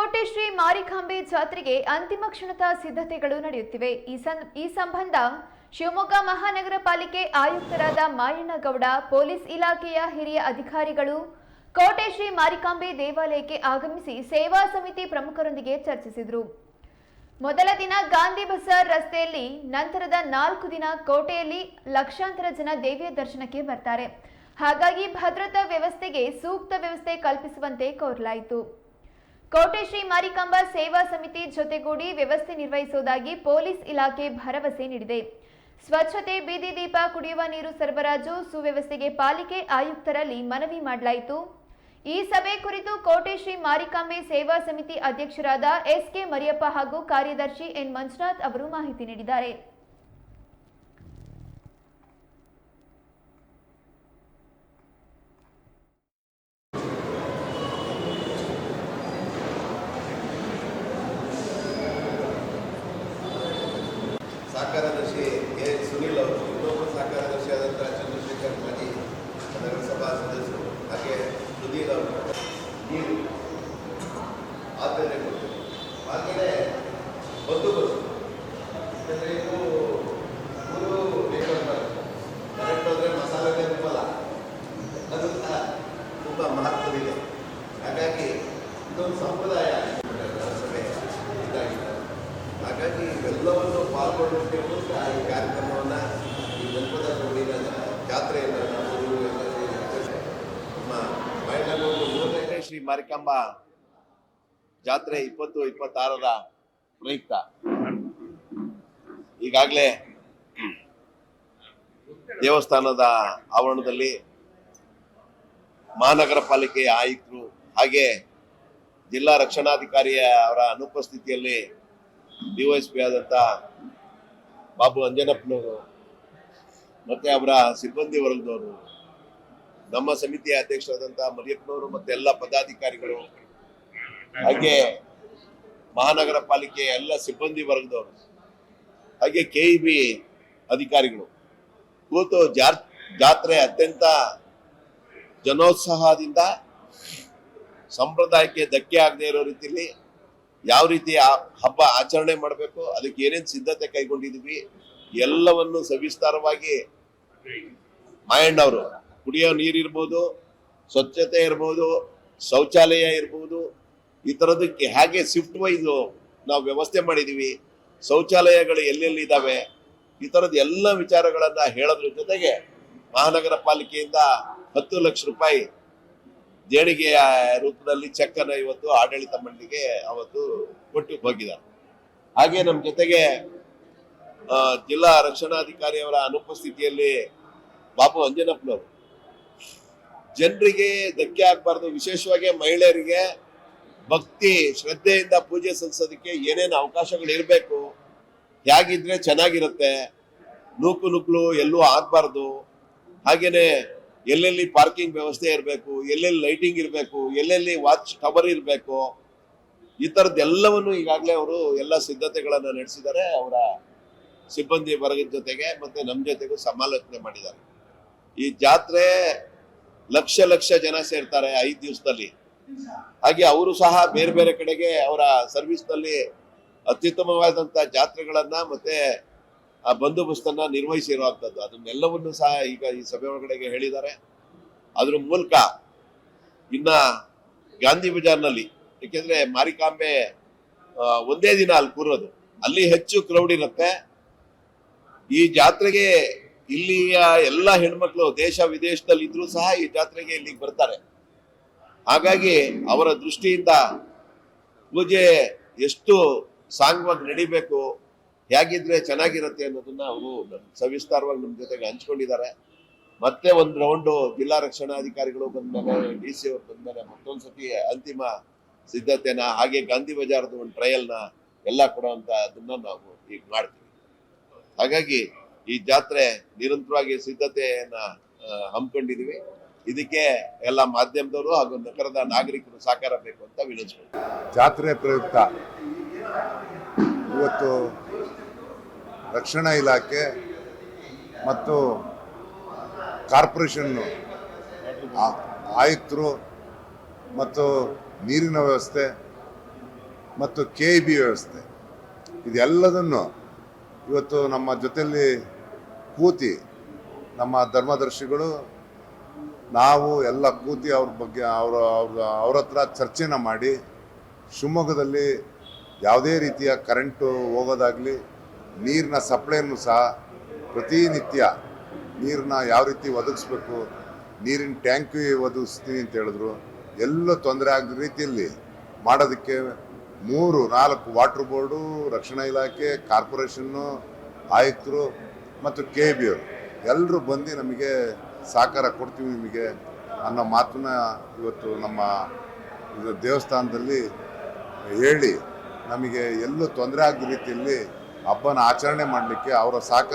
ಕೋಟೆ ಶ್ರೀ ಮಾರಿಕಾಂಬೆ ಜಾತ್ರೆಗೆ ಅಂತಿಮ ಕ್ಷಣದ ಸಿದ್ಧತೆಗಳು ನಡೆಯುತ್ತಿವೆ. ಈ ಸಂಬಂಧ ಶಿವಮೊಗ್ಗ ಮಹಾನಗರ ಪಾಲಿಕೆ ಆಯುಕ್ತರಾದ ಮಾಯಣ್ಣಗೌಡ ಪೊಲೀಸ್ ಇಲಾಖೆಯ ಹಿರಿಯ ಅಧಿಕಾರಿಗಳು, ಕೋಟೆ ಶ್ರೀ ಮಾರಿಕಾಂಬೆ ದೇವಾಲಯಕ್ಕೆ ಆಗಮಿಸಿ ಸೇವಾ ಸಮಿತಿ ಪ್ರಮುಖರೊಂದಿಗೆ ಚರ್ಚಿಸಿದರು. ಮೊದಲ ದಿನ ಗಾಂಧಿ ಬಜಾರ್ ರಸ್ತೆಯಲ್ಲಿ, ನಂತರದ ನಾಲ್ಕು ದಿನ ಕೋಟೆಯಲ್ಲಿ ಲಕ್ಷಾಂತರ ಜನ ದೇವಿಯ ದರ್ಶನಕ್ಕೆ ಬರ್ತಾರೆ. ಹಾಗಾಗಿ ಭದ್ರತಾ ವ್ಯವಸ್ಥೆಗೆ ಸೂಕ್ತ ವ್ಯವಸ್ಥೆ ಕಲ್ಪಿಸುವಂತೆ ಕೋರಲಾಯಿತು. ಕೋಟೆ ಶ್ರೀ ಮಾರಿಕಾಂಬ ಸೇವಾ ಸಮಿತಿ ಜೊತೆಗೂಡಿ ವ್ಯವಸ್ಥೆ ನಿರ್ವಹಿಸುವುದಾಗಿ ಪೊಲೀಸ್ ಇಲಾಖೆ ಭರವಸೆ ನೀಡಿದೆ. ಸ್ವಚ್ಛತೆ, ಬೀದಿ ದೀಪ, ಕುಡಿಯುವ ನೀರು ಸರಬರಾಜು, ಸುವ್ಯವಸ್ಥೆಗೆ ಪಾಲಿಕೆ ಆಯುಕ್ತರಲ್ಲಿ ಮನವಿ ಮಾಡಲಾಯಿತು. ಈ ಸಭೆ ಕುರಿತು ಕೋಟೆ ಶ್ರೀ ಮಾರಿಕಾಂಬೆ ಸೇವಾ ಸಮಿತಿ ಅಧ್ಯಕ್ಷರಾದ ಎಸ್ ಕೆ ಮರಿಯಪ್ಪ ಹಾಗೂ ಕಾರ್ಯದರ್ಶಿ ಎನ್ ಮಂಜುನಾಥ್ ಅವರು ಮಾಹಿತಿ ನೀಡಿದ್ದಾರೆ. ಇವೆಲ್ಲವನ್ನು ಪಾಲ್ಗೊಳ್ಳೋಕ್ಕೆ ಮೂಲಕ ಈ ಕಾರ್ಯಕ್ರಮವನ್ನು ಈ ಜನಪದ ಗೋಡಿನ ಜಾತ್ರೆಯನ್ನು ನಮ್ಮ ಶ್ರೀ ಮಾರಿಕಾಂಬ ಜಾತ್ರೆ ಇಪ್ಪತ್ತು, ಇಪ್ಪತ್ತಾರರ ಪ್ರಯುಕ್ತ. ಈಗಾಗಲೇ ದೇವಸ್ಥಾನದ ಆವರಣದಲ್ಲಿ ಮಹಾನಗರ ಪಾಲಿಕೆಯ ಆಯುಕ್ತರು ಹಾಗೆ ಜಿಲ್ಲಾ ರಕ್ಷಣಾಧಿಕಾರಿಯ ಅವರ ಅನುಪಸ್ಥಿತಿಯಲ್ಲಿ ಡಿವೈಎಸ್ಪಿ ಆದಂಥ ಬಾಬು ಅಂಜನಪ್ಪನವರು ಮತ್ತೆ ಅವರ ಸಿಬ್ಬಂದಿ ವರ್ಗದವರು, ನಮ್ಮ ಸಮಿತಿಯ ಅಧ್ಯಕ್ಷರಾದಂಥ ಮರಿಯಪ್ಪನವರು ಮತ್ತೆ ಎಲ್ಲ ಪದಾಧಿಕಾರಿಗಳು ಹಾಗೆ ಮಹಾನಗರ ಪಾಲಿಕೆಯ ಎಲ್ಲ ಸಿಬ್ಬಂದಿ ವರ್ಗದವರು, ಹಾಗೆ ಕೆ ಇ ಬಿ ಅಧಿಕಾರಿಗಳು. ಜಾರ್, ಜಾತ್ರೆ ಅತ್ಯಂತ ಜನೋತ್ಸಾಹದಿಂದ ಸಂಪ್ರದಾಯಕ್ಕೆ ಧಕ್ಕೆ ಆಗದೆ ಇರೋ ರೀತಿಯಲ್ಲಿ ಯಾವ ರೀತಿ ಆ ಹಬ್ಬ ಆಚರಣೆ ಮಾಡಬೇಕು, ಅದಕ್ಕೆ ಏನೇನು ಸಿದ್ಧತೆ ಕೈಗೊಂಡಿದ್ವಿ ಎಲ್ಲವನ್ನು ಸವಿಸ್ತಾರವಾಗಿ ಮಾಯಣ್ಣವರು. ಕುಡಿಯೋ ನೀರಿರ್ಬೋದು ಸ್ವಚ್ಛತೆ ಇರ್ಬೋದು, ಶೌಚಾಲಯ ಇರ್ಬೋದು ಈ ಥರದಕ್ಕೆ ಹೇಗೆ ಶಿಫ್ಟ್ ವೈಸು ನಾವು ವ್ಯವಸ್ಥೆ ಮಾಡಿದ್ದೀವಿ ಶೌಚಾಲಯಗಳು ಎಲ್ಲೆಲ್ಲಿ ಇದ್ದಾವೆ ಈ ಥರದ ಎಲ್ಲ ವಿಚಾರಗಳನ್ನು ಹೇಳೋದ್ರ ಜೊತೆಗೆ ಮಹಾನಗರ ಪಾಲಿಕೆಯಿಂದ ಹತ್ತು ಲಕ್ಷ ರೂಪಾಯಿ ದೇಣಿಗೆಯ ರೂಪದಲ್ಲಿ ಚೆಕ್ಕನ್ನು ಇವತ್ತು ಆಡಳಿತ ಮಂಡಳಿಗೆ ಅವತ್ತು ಕೊಟ್ಟು ಹೋಗಿದ್ದಾರೆ. ಹಾಗೆ ನಮ್ಮ ಜೊತೆಗೆ ಜಿಲ್ಲಾ ರಕ್ಷಣಾಧಿಕಾರಿಯವರ ಅನುಪಸ್ಥಿತಿಯಲ್ಲಿ ಬಾಬು ಅಂಜನಪ್ಪನವರು. ಜನರಿಗೆ ಧಕ್ಕೆ ಆಗಬಾರ್ದು, ವಿಶೇಷವಾಗಿ ಮಹಿಳೆಯರಿಗೆ ಭಕ್ತಿ, ಶ್ರದ್ಧೆಯಿಂದ ಪೂಜೆ ಸಲ್ಲಿಸೋದಕ್ಕೆ ಏನೇನು ಅವಕಾಶಗಳು ಇರಬೇಕು, ಹೇಗಿದ್ರೆ ಚೆನ್ನಾಗಿರುತ್ತೆ, ನೂಕು ನುಗ್ಲು ಎಲ್ಲೂ ಆಗಬಾರ್ದು, ಹಾಗೇನೆ ಎಲ್ಲೆಲ್ಲಿ ಪಾರ್ಕಿಂಗ್ ವ್ಯವಸ್ಥೆ ಇರಬೇಕು, ಎಲ್ಲೆಲ್ಲಿ ಲೈಟಿಂಗ್ ಇರಬೇಕು, ಎಲ್ಲೆಲ್ಲಿ ವಾಚ್ ಟವರ್ ಇರಬೇಕು, ಈ ಥರದ್ದೆಲ್ಲವನ್ನು ಈಗಾಗಲೇ ಅವರು ಎಲ್ಲ ಸಿದ್ಧತೆಗಳನ್ನು ನಡೆಸಿದ್ದಾರೆ, ಅವರ ಸಿಬ್ಬಂದಿ ವರ್ಗದ ಜೊತೆಗೆ ಮತ್ತೆ ನಮ್ಮ ಜೊತೆಗೂ ಸಮಾಲೋಚನೆ ಮಾಡಿದ್ದಾರೆ. ಈ ಜಾತ್ರೆ ಲಕ್ಷ ಲಕ್ಷ ಜನ ಸೇರ್ತಾರೆ ಐದು ದಿವಸದಲ್ಲಿ. ಹಾಗೆ ಅವರು ಸಹ ಬೇರೆ ಬೇರೆ ಕಡೆಗೆ ಅವರ ಸರ್ವಿಸ್ನಲ್ಲಿ ಅತ್ಯುತ್ತಮವಾದಂಥ ಜಾತ್ರೆಗಳನ್ನ ಮತ್ತೆ ಆ ಬಂದೋಬಸ್ತನ್ನ ನಿರ್ವಹಿಸಿರುವಂಥದ್ದು ಅದನ್ನೆಲ್ಲವನ್ನು ಸಹ ಈಗ ಈ ಸಭೆ ಒಳಗಡೆಗೆ ಹೇಳಿದ್ದಾರೆ. ಅದ್ರ ಮೂಲಕ ಇನ್ನ ಗಾಂಧಿ ಬಜಾರ್ನಲ್ಲಿ, ಏಕೆಂದ್ರೆ ಮಾರಿಕಾಂಬೆ ಒಂದೇ ದಿನ ಅಲ್ಲಿ ಕೂರೋದು. ಅಲ್ಲಿ ಹೆಚ್ಚು ಕ್ರೌಡ್ ಇರುತ್ತೆ. ಈ ಜಾತ್ರೆಗೆ ಇಲ್ಲಿಯ ಎಲ್ಲ ಹೆಣ್ಮಕ್ಳು ದೇಶ ವಿದೇಶದಲ್ಲಿ ಇದ್ರೂ ಸಹ ಈ ಜಾತ್ರೆಗೆ ಇಲ್ಲಿಗೆ ಬರ್ತಾರೆ. ಹಾಗಾಗಿ ಅವರ ದೃಷ್ಟಿಯಿಂದ ಪೂಜೆ ಎಷ್ಟು ಸಾಂಗವಾಗಿ ನಡಿಬೇಕು, ಹೇಗಿದ್ರೆ ಚೆನ್ನಾಗಿರುತ್ತೆ ಅನ್ನೋದನ್ನ ಅವರು ಸವಿಸ್ತಾರವಾಗಿ ನಮ್ಮ ಜೊತೆಗೆ ಹಂಚ್ಕೊಂಡಿದ್ದಾರೆ. ಮತ್ತೆ ಒಂದು ರೌಂಡು ಜಿಲ್ಲಾ ರಕ್ಷಣಾಧಿಕಾರಿಗಳು ಬಂದ್ಮೇಲೆ, ಡಿ ಸಿ ಅವ್ರು ಬಂದ್ಮೇಲೆ ಮತ್ತೊಂದ್ಸತಿ ಅಂತಿಮ ಸಿದ್ಧತೆನ, ಹಾಗೆ ಗಾಂಧಿ ಬಜಾರ್ದು ಒಂದು ಟ್ರಯಲ್ನ ಎಲ್ಲ ಕೊಡುವಂತ ಅದನ್ನ ನಾವು ಈಗ ಮಾಡ್ತೀವಿ. ಹಾಗಾಗಿ ಈ ಜಾತ್ರೆ ನಿರಂತರವಾಗಿ ಸಿದ್ಧತೆಯನ್ನ ಹಮ್ಮಿಕೊಂಡಿದೀವಿ. ಇದಕ್ಕೆ ಎಲ್ಲ ಮಾಧ್ಯಮದವರು ಹಾಗೂ ನಗರದ ನಾಗರಿಕರು ಸಹಕಾರ ಬೇಕು ಅಂತ ವಿನಂತಿಸ್ಕೊಂಡು ಜಾತ್ರೆ ಪ್ರಯುಕ್ತ ಇವತ್ತು ರಕ್ಷಣಾ ಇಲಾಖೆ ಮತ್ತು ಕಾರ್ಪೊರೇಷನ್ನು ಆ- ಆಯುಕ್ತರು ಮತ್ತು ನೀರಿನ ವ್ಯವಸ್ಥೆ ಮತ್ತು ಕೆ ಬಿ ವ್ಯವಸ್ಥೆ. ಇದೆಲ್ಲದನ್ನು ಇವತ್ತು ನಮ್ಮ ಜೊತೆಯಲ್ಲಿ ಕೂತಿ ನಮ್ಮ ಧರ್ಮದರ್ಶಿಗಳು ನಾವು ಎಲ್ಲ ಕೂತಿ ಅವ್ರ ಬಗ್ಗೆ, ಅವರ, ಅವ್ರ ಅವ್ರ ಹತ್ರ ಚರ್ಚೆನ ಮಾಡಿ ಶಿವಮೊಗ್ಗದಲ್ಲಿ ಯಾವುದೇ ರೀತಿಯ ಕರೆಂಟು ಹೋಗೋದಾಗಲಿ ನೀರಿನ ಸಪ್ಲೈನೂ ಸಹ ಪ್ರತಿನಿತ್ಯ ನೀರನ್ನ ಯಾವ ರೀತಿ ಒದಗಿಸ್ಬೇಕು, ನೀರಿನ ಟ್ಯಾಂಕ್ ಒದಗಿಸ್ತೀನಿ ಅಂತ ಹೇಳಿದ್ರು. ಎಲ್ಲ ತೊಂದರೆ ಆಗದ ರೀತಿಯಲ್ಲಿ ಮಾಡೋದಕ್ಕೆ ಮೂರು, ನಾಲ್ಕು ವಾಟ್ರ್ ಬೋರ್ಡು ರಕ್ಷಣಾ ಇಲಾಖೆ ಕಾರ್ಪೊರೇಷನ್ನು ಆಯುಕ್ತರು ಮತ್ತು ಕೆ ಬಿ ಅವರು ಎಲ್ಲರೂ ಬಂದು ನಮಗೆ ಸಹಕಾರ ಕೊಡ್ತೀವಿ ನಿಮಗೆ ಅನ್ನೋ ಮಾತನ್ನ ಇವತ್ತು ನಮ್ಮ ಇದು ದೇವಸ್ಥಾನದಲ್ಲಿ ಹೇಳಿ ನಮಗೆ ಎಲ್ಲೂ ತೊಂದರೆ ಆಗದ ರೀತಿಯಲ್ಲಿ ಹಬ್ಬನ ಆಚರಣೆ ಮಾಡಲಿಕ್ಕೆ ಅವರ ಸಹಕಾರ